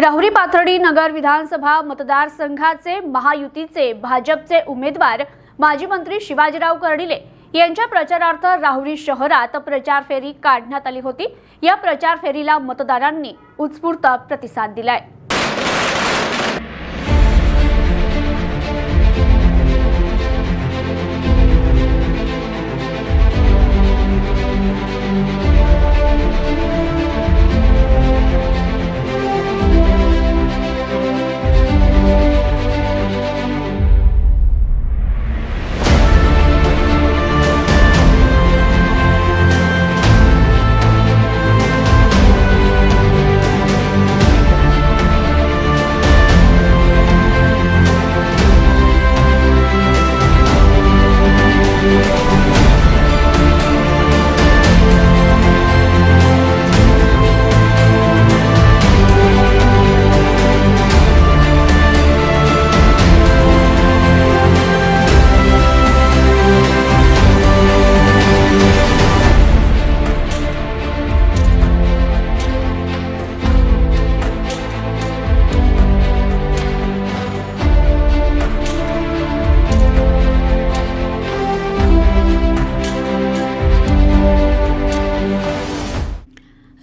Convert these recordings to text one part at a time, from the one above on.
राहुरी पाथर्डी नगर विधानसभा मतदारसंघाचे महायुतीचे भाजपचे उमेदवार माजी मंत्री शिवाजीराव कर्डिले यांच्या प्रचारार्थ राहुरी शहरात प्रचार फेरी काढण्यात आली होती. या प्रचार फेरीला मतदारांनी उत्स्फूर्त प्रतिसाद दिलाय.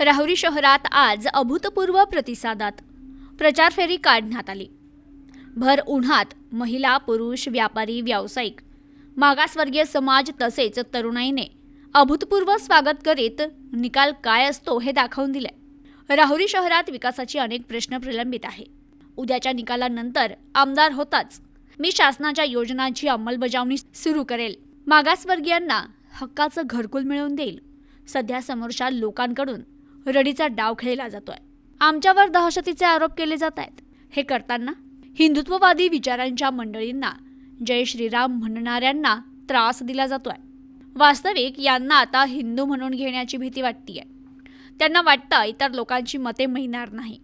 राहुरी शहरात आज अभूतपूर्व प्रतिसादात. प्रचार फेरी काढण्यात आली. भर उन्हात महिला पुरुष व्यापारी व्यावसायिक मागासवर्गीय समाज तसेच तरुणाईने अभूतपूर्व स्वागत करीत निकाल काय असतो हे दाखवून दिले. राहुरी शहरात विकासाची अनेक प्रश्न प्रलंबित आहे. उद्याच्या निकालानंतर आमदार होताच. मी शासनाच्या योजनांची अंमलबजावणी सुरू करेल. मागासवर्गीयांना हक्काचं घरकुल मिळवून देईल. सध्या समोरच्या लोकांकडून रडीचा डाव खेळला जातोय. आमच्यावर दहशतीचे आरोप केले जात आहेत हे करताना हिंदुत्ववादी विचारांच्या मंडळींना जय श्रीराम म्हणणाऱ्यांना त्रास दिला जातोय. वास्तविक यांना आता हिंदू म्हणून घेण्याची भीती वाटतीये. त्यांना वाटतं इतर लोकांची मते मिळणार नाही.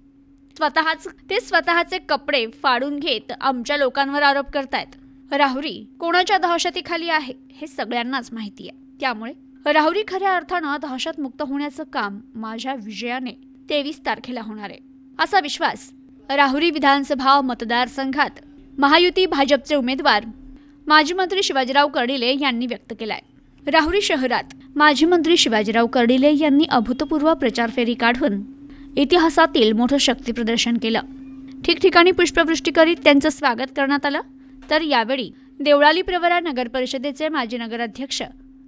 स्वतःच ते स्वतःचे कपडे फाडून घेत आमच्या लोकांवर आरोप करतायत. राहुरी कोणाच्या दहशतीखाली आहे हे सगळ्यांनाच माहिती आहे त्यामुळे राहुरी खऱ्या अर्थानं दहशतमुक्त होण्याचं काम माझ्या विजयाने तेवीस तारखेला होणार आहे. असा विश्वास राहुरी विधानसभा मतदारसंघात महायुती भाजपचे उमेदवार माजी मंत्री शिवाजीराव कर्डिले यांनी व्यक्त केलाय. राहुरी शहरात माजी मंत्री शिवाजीराव कर्डिले यांनी अभूतपूर्व प्रचार फेरी काढून इतिहासातील मोठं शक्तीप्रदर्शन केलं. ठिकठिकाणी पुष्पवृष्टी करीत त्यांचं स्वागत करण्यात आलं. तर यावेळी देवळाली प्रवरा नगर परिषदेचे माजी नगराध्यक्ष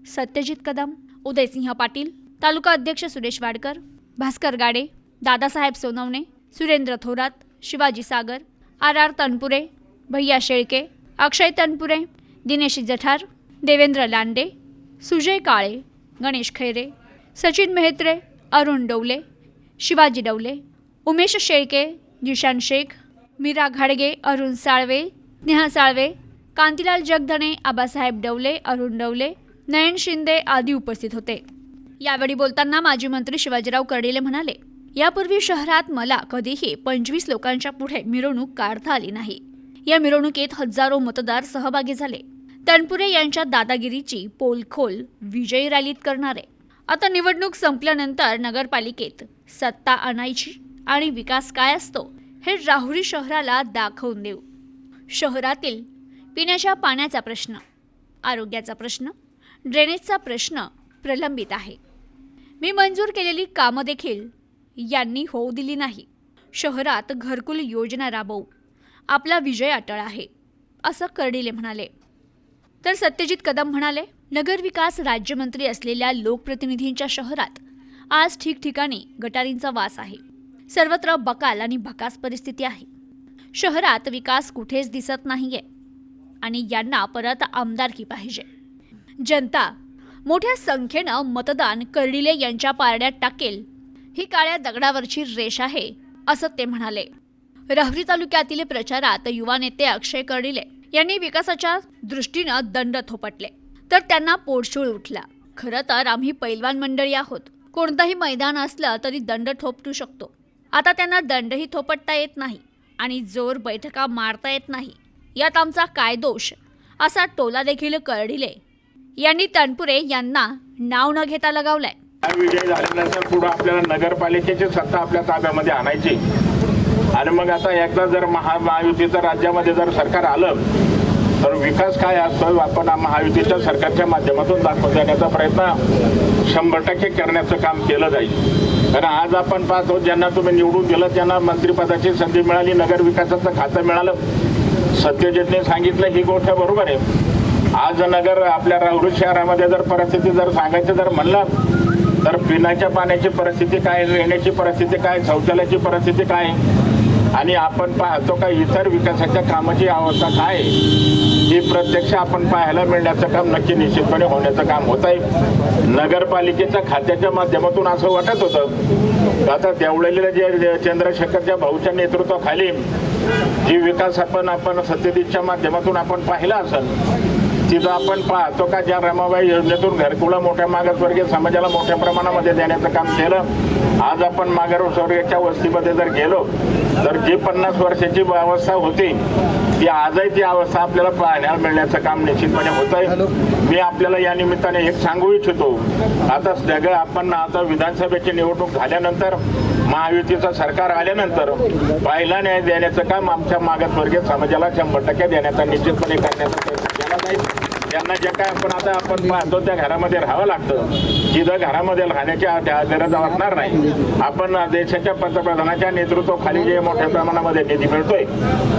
सत्यजित कदम उदयसिंह पाटील तालुका अध्यक्ष सुरेश वाडकर भास्कर गाडे दादासाहेब सोनवणे सुरेंद्र थोरात शिवाजी सागर आर आर तनपुरे भैया शेळके अक्षय तनपुरे दिनेश जठार देवेंद्र लांडे सुजय काळे गणेश खैरे सचिन मेहत्रे अरुण डवले शिवाजी डवले उमेश शेळके जिशान शेख मीरा घाडगे अरुण साळवे स्नेहा साळवे कांतीलाल जगधणे आबासाहेब डवले अरुण डवले नयन शिंदे आदी उपस्थित होते. यावेळी बोलताना माजी मंत्री शिवाजीराव कर्डिले म्हणाले यापूर्वी शहरात मला कधीही पंचवीस लोकांच्या पुढे मिरवणूक काढता आली नाही. या मिरवणुकीत हजारो मतदार सहभागी झाले. तनपुरे यांच्या दादागिरीची पोलखोल विजयी रॅलीत करणारे. आता निवडणूक संपल्यानंतर नगरपालिकेत सत्ता आणायची आणि विकास काय असतो हे राहुरी शहराला दाखवून देऊ. शहरातील पिण्याच्या पाण्याचा प्रश्न आरोग्याचा प्रश्न ड्रेनेजचा प्रश्न प्रलंबित आहे. मी मंजूर केलेली कामं देखील यांनी होऊ दिली नाही. शहरात घरकुल योजना राबवू. आपला विजय अटळ आहे असं कर्डिले म्हणाले. तर सत्यजित कदम म्हणाले नगरविकास राज्यमंत्री असलेल्या लोकप्रतिनिधींच्या शहरात आज ठिकठिकाणी गटारींचा वास आहे. सर्वत्र बकाल आणि भकास परिस्थिती आहे. शहरात विकास कुठेच दिसत नाहीये आणि यांना परत आमदारकी पाहिजे. जनता. मोठ्या संख्येनं मतदान कर्डिले यांच्या पारड्यात टाकेल. ही काळ्या दगडावरची रेष आहे असं ते म्हणाले. रहरी तालुक्यातील प्रचारात युवा नेते अक्षय कर्डिले यांनी विकासाच्या दृष्टीनं दंड थोपटले. तर त्यांना पोटशूळ उठला. खरं तर आम्ही पैलवान मंडळी आहोत. कोणतंही मैदान असलं तरी दंड थोपटू शकतो. आता त्यांना दंडही थोपटता येत नाही आणि जोर बैठका मारता येत नाही. यात आमचा काय दोष? असा टोला देखील कर्डिले यांनी तनपुरे यांना नाव न घेता लगावलाय. विजय झाल्यानंतर पुढे आपल्याला नगरपालिकेची सत्ता आपल्या ताब्यामध्ये आणायची. आणि मग आता एकदा जर महा महायुतीचं राज्यामध्ये जर सरकार आलं तर विकास काय असतो आपण महायुतीच्या सरकारच्या माध्यमातून दाखवून देण्याचा प्रयत्न शंभर टक्के करण्याचं काम केलं जाईल. कारण आज आपण पाहतो ज्यांना तुम्ही निवडून दिलं त्यांना मंत्रिपदाची संधी मिळाली नगर विकासाचं खातं मिळालं. सत्यजितने सांगितलं ही गोष्ट बरोबर आहे. आज नगर आपल्या राहुरी शहरामध्ये जर परिस्थिती जर सांगायचं जर म्हणलं तर पिण्याच्या पाण्याची परिस्थिती काय रेहण्याची परिस्थिती काय शौचालयाची परिस्थिती काय? आणि आपण पाहतो का इतर विकासाच्या कामाची अवस्था काय? ही प्रत्यक्ष आपण पाहायला मिळण्याचं काम नक्की निश्चितपणे होण्याचं काम होत आहे. नगरपालिकेच्या खात्याच्या माध्यमातून असं वाटत होतं. आता देवळलेल्या जे चंद्रशेखरच्या भाऊच्या नेतृत्वाखाली जी विकास आपण आपण सत्यदीच्या माध्यमातून आपण पाहिला असेल तिथं आपण पाहतो का ज्या रमाबाई योजनेतून घरकुला मोठ्या मागासवर्गीय समाजाला मोठ्या प्रमाणामध्ये देण्याचं काम केलं आज आपण मागासवर्गीयच्या वस्तीमध्ये जर गेलो तर जी पन्नास वर्षाची अवस्था होती ती आजही ती अवस्था आपल्याला पाहण्याला मिळण्याचं काम निश्चितपणे होत आहे मी आपल्याला या निमित्ताने एक सांगू इच्छितो. आता सगळं आपण आता विधानसभेची निवडणूक झाल्यानंतर महायुतीचं सरकार आल्यानंतर पहिला न्याय देण्याचं काम आमच्या मागासवर्गीय समाजाला शंभर टक्के देण्याचा निश्चितपणे करण्याचा प्रयत्न त्यांना जे काय आपण आता आपण पाहतो त्या घरामध्ये राहावं लागतं. जिथं घरामध्ये राहण्याची गरज वाटणार नाही. आपण देशाच्या पंतप्रधानाच्या नेतृत्वाखाली जे मोठ्या प्रमाणामध्ये निधी मिळतोय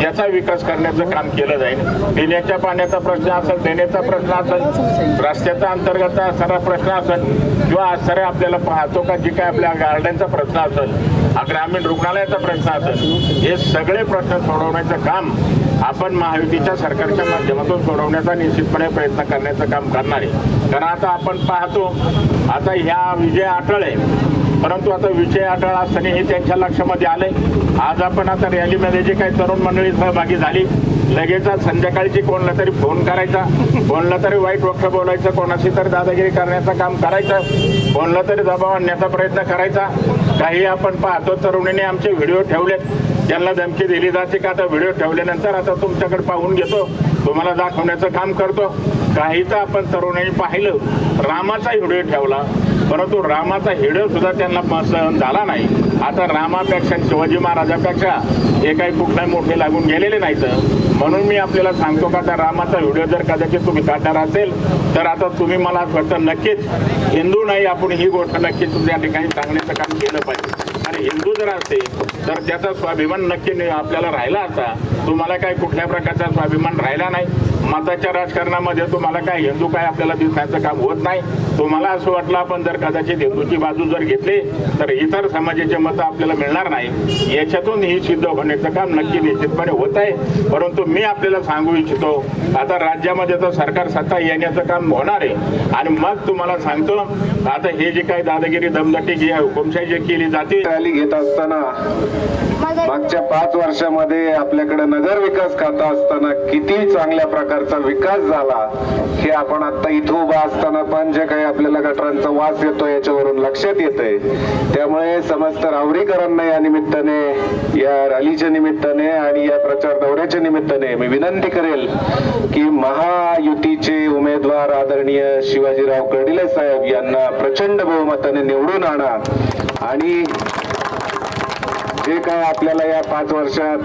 त्याचा विकास करण्याचं काम केलं जाईल. पिण्याच्या पाण्याचा प्रश्न असेल देण्याचा प्रश्न असेल रस्त्याचा अंतर्गत असणारा प्रश्न असेल किंवा असणारे आपल्याला पाहतो का जे काय आपल्या गार्डनचा प्रश्न असेल ग्रामीण रुग्णालयाचा प्रश्न असेल हे सगळे प्रश्न सोडवण्याचं काम आपण महायुतीच्या सरकारच्या माध्यमातून सोडवण्याचा निश्चितपणे प्रयत्न करण्याचं काम करणार आहे. कारण आता आपण पाहतो आता ह्या विजय आठवले परंतु आता विजय अटळ असताना हे त्यांच्या लक्षामध्ये आले आज आपण आता रॅलीमध्ये जे काही तरुण मंडळी सहभागी झाली लगेच आज संध्याकाळची कोणला तरी फोन करायचा कोणला तरी वाईट वक्ष बोलायचं कोणाशी तरी दादागिरी करण्याचं काम करायचं कोणला तरी दबाव आणण्याचा प्रयत्न करायचा. काही आपण पाहतो तरुणीने आमचे व्हिडिओ ठेवलेत. त्यांना धमकी दिली जाते का आता व्हिडिओ ठेवल्यानंतर आता तुमच्याकडे पाहून घेतो. तुम्हाला दाखवण्याचं काम करतो. काही तर आपण तरुणांनी पाहिलं. रामाचा व्हिडिओ ठेवला. परंतु रामाचा व्हिडिओ सुद्धा त्यांना प- सहन झाला नाही. आता रामापेक्षा शिवाजी महाराजापेक्षा हे काही कुठलाही मोठे लागून गेलेले नाहीत. म्हणून मी आपल्याला सांगतो का त्या रामाचा व्हिडिओ जर कदाचित तुम्ही काढणार असेल तर आता तुम्ही मला वाटतं नक्कीच हिंदू नाही आपण ही गोष्ट नक्कीच त्या ठिकाणी सांगण्याचं काम केलं पाहिजे. हिंदू जर असेल तर त्याचा स्वाभिमान नक्की आपल्याला राहिला असता तुम्हाला काय कुठल्या प्रकारचा स्वाभिमान राहिला नाही? मताच्या राजकारणामध्ये तुम्हाला काय हिंदू काय आपल्याला दिसण्याचं काम होत नाही? तुम्हाला असं वाटलं आपण जर कदाचित हिंदूची बाजू जर घेतली तर इतर समाजाचे मतं आपल्याला मिळणार नाही. याच्यातून ही सिद्ध होण्याचं काम नक्की निश्चितपणे होत आहे. परंतु मी आपल्याला सांगू इच्छितो आता राज्यामध्ये तर सरकार सत्ता येण्याचं काम होणार आहे. आणि मग तुम्हाला सांगतो आता हे जे काही दादागिरी दमदटी जी आहे हुकुमशाही जी केली जाते रॅली घेत असताना मागच्या पाच वर्षामध्ये आपल्याकडे नगर विकास खाता असताना किती चांगल्या प्रकारचा विकास झाला हे आपण आता इथं उभा असताना पण जे काही आपल्याला गटरांचा वास येतो याच्यावरून लक्षात येतंय. त्यामुळे समस्त रावरीकरांना या निमित्ताने या रॅलीच्या निमित्ताने आणि या प्रचार दौऱ्याच्या निमित्ताने मी विनंती करेल की महायुतीचे उमेदवार आदरणीय शिवाजीराव कर्डिले साहेब यांना प्रचंड बहुमताने निवडून आणा आणि जे काय आपल्याला या पाच वर्षात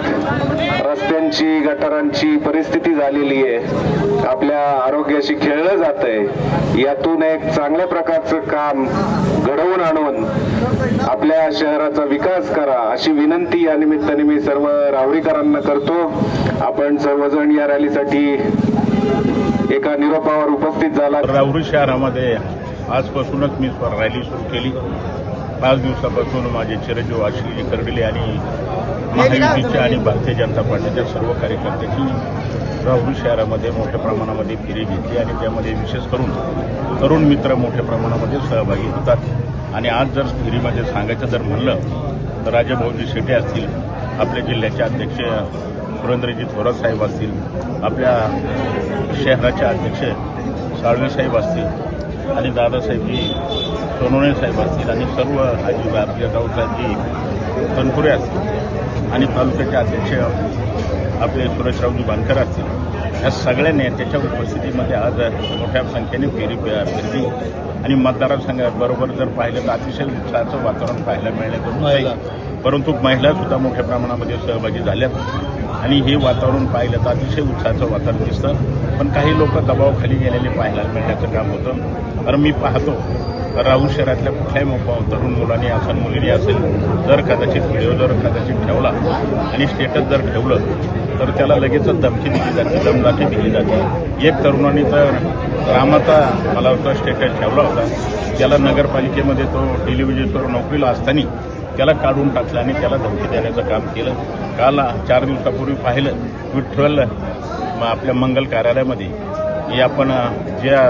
रस्त्यांची गटारांची परिस्थिती झालेली आहे आपल्या आरोग्याशी खेळलं जात आहे यातून एक चांगल्या प्रकारचं काम घडवून आणून आपल्या शहराचा विकास करा अशी विनंती या निमित्ताने मी सर्व रावरीकरांना करतो. आपण सर्वजण या रॅलीसाठी एका निरोपावर उपस्थित झाला. रावरी शहरामध्ये आजपासूनच मी रॅली सुरू केली. पाच दिवसापासून माझे चिरंजीव आशिषजी कर्डिले आणि महायुतीचे आणि भारतीय जनता पार्टीच्या सर्व कार्यकर्त्यांची राहुरी शहरामध्ये मोठ्या प्रमाणामध्ये फेरी घेतली आणि त्यामध्ये विशेष करून तरुण मित्र मोठ्या प्रमाणामध्ये सहभागी होतात. आणि आज जर फेरीमध्ये सांगायचं जर म्हणलं तर राजाभाऊजी शेटे असतील आपल्या जिल्ह्याचे अध्यक्ष सुरेंद्रजी थोरात साहेब असतील आपल्या शहराचे अध्यक्ष साळवे साहेब असतील आणि दादासाहेबजी सोनवणे साहेब असतील आणि सर्व आजी आपल्या गावसाहेबजी तनपुरे असतील आणि तालुक्याचे अध्यक्ष आपले सुरेशरावजी बांधकर असतील या सगळ्या नेत्याच्या उपस्थितीमध्ये आज मोठ्या संख्येने फेरी फिरती आणि मतदारसंघाबरोबर जर पाहिलं तर अतिशय उत्साहाचं वातावरण पाहायला मिळालं तर परंतु महिला सुद्धा मोठ्या प्रमाणामध्ये सहभागी झाल्यात. आणि हे वातावरण पाहिलं तर अतिशय उत्साहाचं वातावरण दिसतं. पण काही लोक दबावाखाली गेलेले पाहायला मिळण्याचं काम होतं. तर मी पाहतो. राहू शहरातल्या कुठल्याही मोठ्या तरुण मुलांनी असेल मुलींनी असेल जर कदाचित व्हिडिओ जर कदाचित ठेवला आणि स्टेटस जर ठेवलं तर त्याला लगेचच धमकी दिली जाते दमदाटी दिली जाते. एक तरुणाने तर रामाचा मला वाटतं स्टेटस ठेवला होता. त्याला नगरपालिकेमध्ये तो टेलिव्हिजनवर नोकरीला असताना त्याला काढून टाकलं आणि त्याला धमकी देण्याचं काम केलं. काल चार दिवसापूर्वी पाहिलं विठ्ठल आपल्या मंगल कार्यालयामध्ये आपण ज्या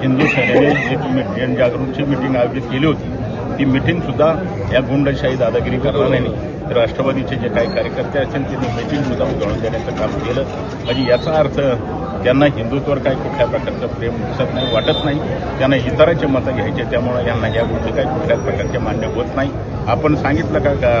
हिंदू सेनेने एक जनजागृतीची मिटिंग आयोजित केली होती. ती मिटिंग सुद्धा या गुंडशाही दादागिरी करणाऱ्यांनी राष्ट्रवादीचे जे काही कार्यकर्ते असतील त्यांनी मिटिंग सुद्धा उजळून देण्याचं काम केलं. म्हणजे याचा अर्थ त्यांना हिंदुत्वावर काही कुठल्या प्रकारचं प्रेम दिसत नाही वाटत नाही. त्यांना इतरांचे मतं घ्यायचे त्यामुळे यांना या गोष्टी काही कुठल्याच प्रकारचे मान्य होत नाही. आपण सांगितलं का का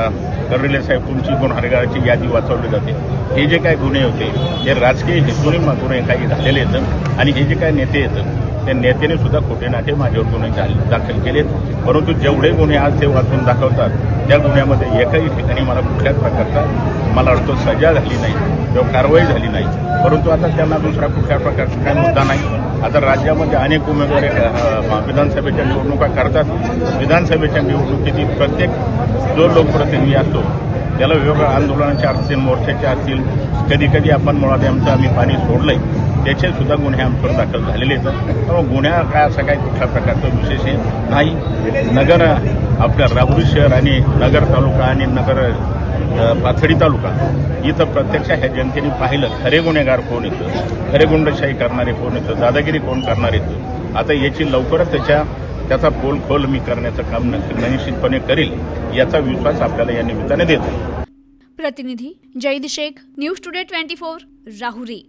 कर्डिले साहेब तुमची गुन्हेगाराची यादी वाचवली जाते. हे जे काही गुन्हे होते हे राजकीय हेतूने गुन्हे काही झालेले येतं आणि हे जे काही नेते येतं त्या नेत्याने सुद्धा खोटे नाटे माझ्यावर गुन्हे दाखल केलेत. परंतु जेवढे गुन्हे आज ते वाचून दाखवतात त्या गुन्ह्यामध्ये एकाही ठिकाणी मला कुठल्याच प्रकारचा मला वाटतं सजा झाली नाही किंवा कारवाई झाली नाही. परंतु आता त्यांना दुसरा कुठल्या प्रकारचा काही मुद्दा नाही. आता राज्यामध्ये अनेक उमेदवारी विधानसभेच्या निवडणुका करतात. विधानसभेच्या निवडणुकीतील प्रत्येक जो लोकप्रतिनिधी असतो त्याला वेगवेगळ्या आंदोलनाचे असतील मोर्चाचे असतील. कधी कधी आपण मुळात आमचं आम्ही पाणी सोडलंय. त्याचे सुद्धा गुन्हे आमच्यावर दाखल झालेले आहेत. त्यामुळे गुन्हा काय असा काही कुठल्या प्रकारचा विशेष नाही. नगर आपल्या राहुरी शहर आणि नगर तालुका आणि नगर पाथडी तालुका इथं प्रत्यक्ष ह्या जनतेने पाहिलं खरे गुन्हेगार कोण येतं खरे गुंडशाही करणारे कोण येतं दादागिरी कोण करणार येतं आता याची लवकरच त्याच्या त्याचा पोल खोल मी करण्याचं काम निश्चितपणे करेल याचा विश्वास आपल्याला या निमित्ताने देतो. प्रतिनिधी Jayad Shaikh news today twenty four Rahuri.